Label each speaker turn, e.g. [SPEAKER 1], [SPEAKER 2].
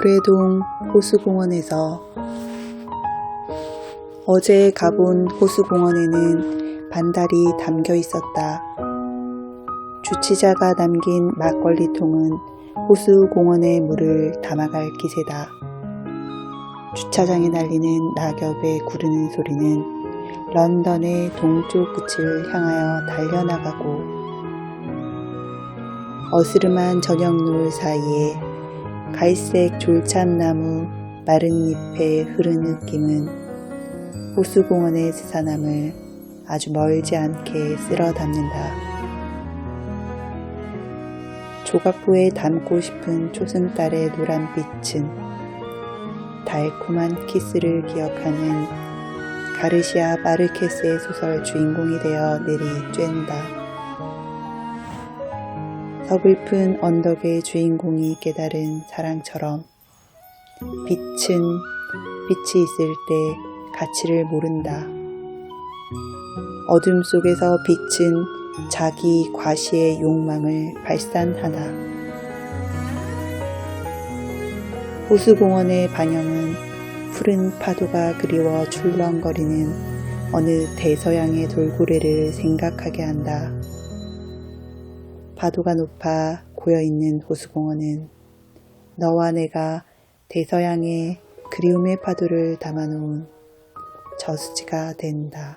[SPEAKER 1] 구례동 호수공원에서 어제 가본 호수공원에는 반달이 담겨 있었다. 주치자가 남긴 막걸리통은 호수공원의 물을 담아갈 기세다. 주차장에 날리는 낙엽의 구르는 소리는 런던의 동쪽 끝을 향하여 달려나가고 어스름한 저녁 노을 사이에 갈색 졸참나무 마른 잎의 흐른 느낌은 호수공원의 스산함을 아주 멀지 않게 쓸어 담는다. 조각부에 담고 싶은 초승달의 노란빛은 달콤한 키스를 기억하는 가르시아 마르케스의 소설 주인공이 되어 내리 쬐는다. 서글픈 언덕의 주인공이 깨달은 사랑처럼 빛은 빛이 있을 때 가치를 모른다. 어둠 속에서 빛은 자기 과시의 욕망을 발산하나. 호수공원의 반영은 푸른 파도가 그리워 출렁거리는 어느 대서양의 돌고래를 생각하게 한다. 파도가 높아 고여있는 호수공원은 너와 내가 대서양의 그리움의 파도를 담아놓은 저수지가 된다.